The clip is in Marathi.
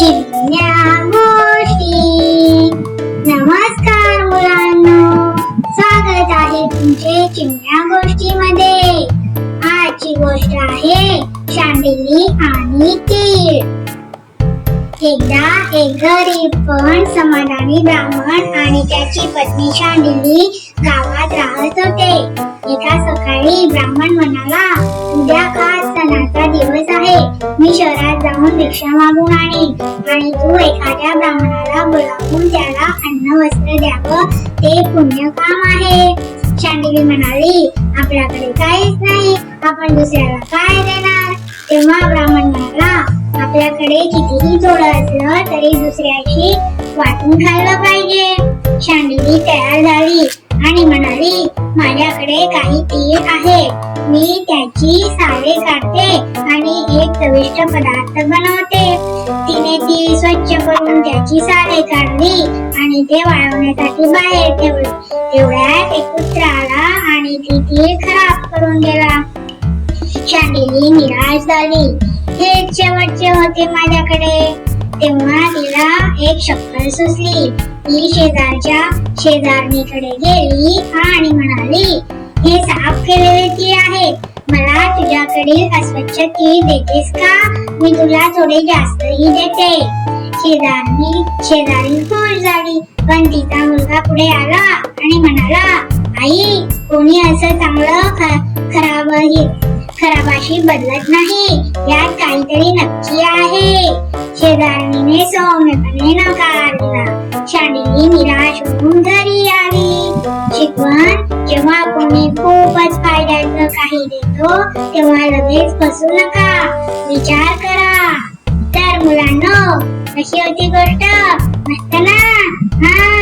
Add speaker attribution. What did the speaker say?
Speaker 1: चिमण्या गोष्टी नमस्कार मुलांनो स्वागत आहे तुमचे चिमण्या गोष्टी मध्ये आजची गोष्ट आहे शांडिली आणि तीळ. एकदा एक गरीब पण समाधानी ब्राह्मण आणि त्याची पत्नी शांडिली गावात राहत होते. एका सकाळी ब्राह्मण म्हणाला उद्या खास सणाचा दिवस आहे. मी शहरात जाऊन भिक्षा मागून आणीन आणि तू एखाद्या ब्राह्मणाला बोलावून त्याला अन्न वस्त्र द्यावं. ते पुण्य काम आहे. शांडिली म्हणाली आपल्याकडे काहीच नाही. आपण दुसऱ्याला काय देणार? तेव्हा ब्राह्मण म्हणाला आपल्याकडे कितीही थोडं असलं तरी दुसऱ्याशी वाटून खाल्लं पाहिजे. शांडिली तयार झाली आणि म्हणाली माझ्याकडे काही तीळ आहे. मी त्याची साले काढते आणि एक चविष्ट पदार्थ बनवते. तिने ती स्वच्छ करून त्याची साले काढली आणि ते वाळवण्यासाठी बाहेर ठेवले. तेवढ्यात एक कुत्रा आला आणि ती तीळ खराब करून गेला. शांडिली निराश झाली. हे शेवटचे होते माझ्याकडे. तेव्हा तिला एक शक्कल सुचली. ती शेजारच्या शेजारणीकडे गेली आणि म्हणाली हे साफ केलेले तीळ आहे. मला तुझ्याकडील अस्वच्छ तीळ देतेस का? मी तुला थोडे जास्तही देते. शेजारी शेजारी खुश झाली पण तिचा मुलगा पुढे आला आणि म्हणाला आई कोणी असं चांगलं खराब खराबही खराबाशी बदलत नाही. यात काहीतरी नक्की आहे. शेजारणीने सौम्यपणे नकार दिला. काही देतो तेव्हा लगेच बसू नका. विचार करा. तर मुलांनो कशी होती गोष्ट. मस्त ना? हा?